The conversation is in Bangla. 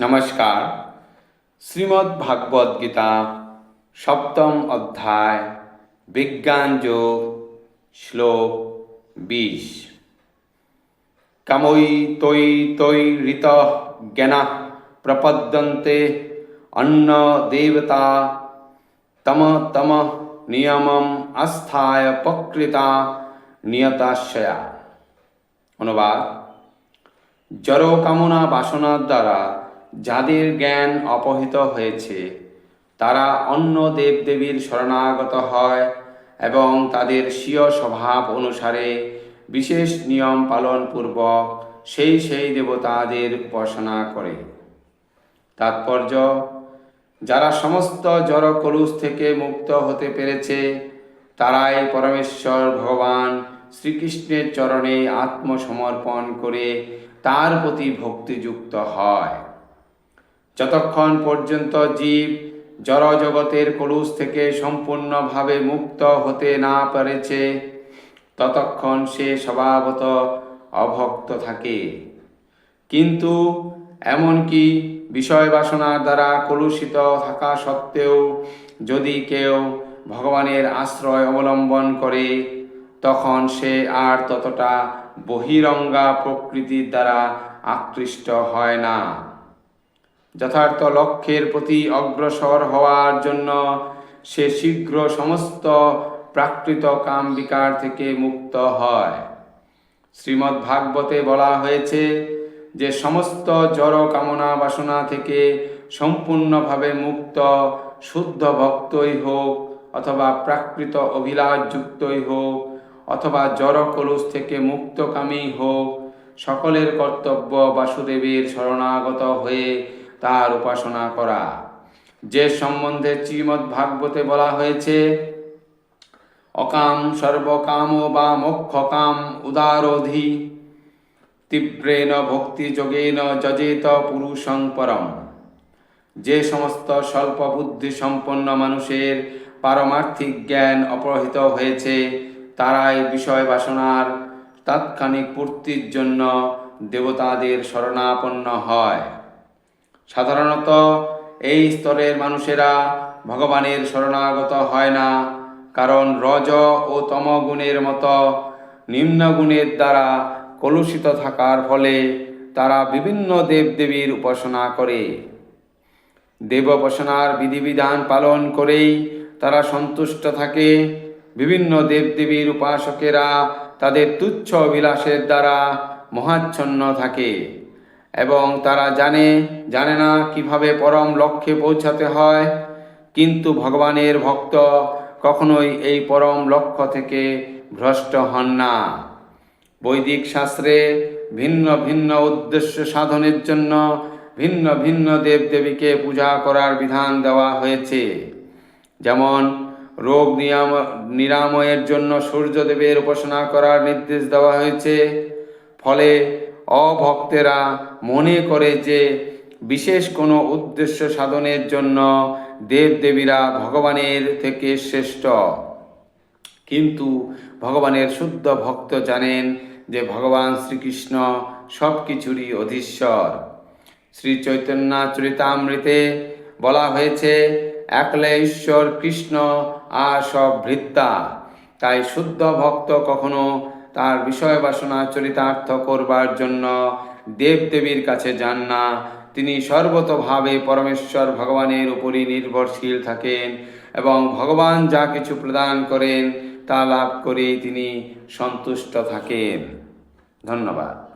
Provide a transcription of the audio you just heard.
নমস্কার। শ্রীমদ্ ভাগবত গীতা, সপ্তম অধ্যায়, বিজ্ঞান যোগ, শ্লোক বিশ। কামৈ তৈ তৈ ঋত জ্ঞানা প্রপদ্যন্তে, অন্ন দেবতা, তম তম নিয়মম আস্থায় প্রকৃতা নিয়তাশয়া অনুবাদ। জড় কামনা বাসনার দ্বারা যাদের জ্ঞান অপহৃত হয়েছে, তারা অন্য দেবদেবীর শরণাগত হয় এবং তাদের স্বীয় স্বভাব অনুসারে বিশেষ নিয়ম পালন পূর্বক সেই সেই দেবতাদের উপাসনা করে। তাৎপর্য, যারা সমস্ত জড় কলুষ থেকে মুক্ত হতে পেরেছে, তারাই পরমেশ্বর ভগবান শ্রীকৃষ্ণের চরণে আত্মসমর্পণ করে তার প্রতি ভক্তিযুক্ত হয়। যতক্ষণ পর্যন্ত জীব জড় জগতের কলুষ থেকে সম্পূর্ণভাবে মুক্ত হতে না পেরেছে, ততক্ষণ সে স্বভাবত অভক্ত থাকে। কিন্তু এমনকি বিষয় বাসনার দ্বারা কলুষিত থাকা সত্ত্বেও যদি কেউ ভগবানের আশ্রয় অবলম্বন করে, তখন সে আর ততটা বহিরঙ্গা প্রকৃতির দ্বারা আকৃষ্ট হয় না। যথার্থ লক্ষ্যের প্রতি অগ্রসর হওয়ার জন্য সে শীঘ্র সমস্ত প্রাকৃত কাম বিকার থেকে মুক্ত হয়। শ্রীমদ্ ভাগবতে বলা হয়েছে যে সমস্ত জড় কামনা বাসনা থেকে সম্পূর্ণভাবে মুক্ত, শুদ্ধ ভক্তই হোক অথবা প্রাকৃত অভিলাষযুক্তই হোক অথবা জড় কলুষ থেকে মুক্তকামী হোক, সকলের কর্তব্য বাসুদেবের শরণাগত হয়ে তার উপাসনা করা। যে সম্বন্ধে শ্রীমদ্ ভাগবতে বলা হয়েছে, অকাম সর্বকাম বা মোক্ষকাম উদারোধি তীব্রেণ ভক্তি যোগেন যজেত পুরুষং পরম। যে সমস্ত স্বল্প বুদ্ধি সম্পন্ন মানুষের পারমার্থিক জ্ঞান অপহৃত হয়েছে, তারাই বিষয় বাসনার তাৎক্ষণিক পূর্তির জন্য দেবতাদের শরণাপন্ন হয়। সাধারণত এই স্তরের মানুষেরা ভগবানের শরণাগত হয় না, কারণ রজ ও তম গুণের মতো নিম্ন গুণের দ্বারা কলুষিত থাকার ফলে তারা বিভিন্ন দেবদেবীর উপাসনা করে। দেব দেবোপাসনার বিধিবিধান পালন করেই তারা সন্তুষ্ট থাকে। বিভিন্ন দেবদেবীর উপাসকেরা তাদের তুচ্ছ বিলাসের দ্বারা মহাচ্ছন্ন থাকে। এবং তারা জানে জানে না কীভাবে পরম লক্ষ্যে পৌঁছাতে হয়। কিন্তু ভগবানের ভক্ত কখনোই এই পরম লক্ষ্য থেকে ভ্রষ্ট হন না। বৈদিক শাস্ত্রে ভিন্ন ভিন্ন উদ্দেশ্য সাধনের জন্য ভিন্ন ভিন্ন দেবদেবীকে পূজা করার বিধান দেওয়া হয়েছে। যেমন, রোগ নিয়াম, নিরাময়ের জন্য সূর্যদেবের উপাসনা করার নির্দেশ দেওয়া হয়েছে। ফলে অভক্তেরা মনে করে যে বিশেষ কোনো উদ্দেশ্য সাধনের জন্য দেবদেবীরা ভগবানের থেকে শ্রেষ্ঠ। কিন্তু ভগবানের শুদ্ধ ভক্ত জানেন যে ভগবান শ্রীকৃষ্ণ সব কিছুরই অধীশ্বর। শ্রী চৈতন্য চরিতামৃতে বলা হয়েছে, একলে ঈশ্বর কৃষ্ণ আর সব ভৃত্তা। তাই শুদ্ধ ভক্ত কখনো তার বিষয় বাসনা চরিতার্থ করবার জন্য দেবদেবীর কাছে যান না। তিনি সর্বতভাবে পরমেশ্বর ভগবানের উপরই নির্ভরশীল থাকেন এবং ভগবান যা কিছু প্রদান করেন তা লাভ করে তিনি সন্তুষ্ট থাকেন। ধন্যবাদ।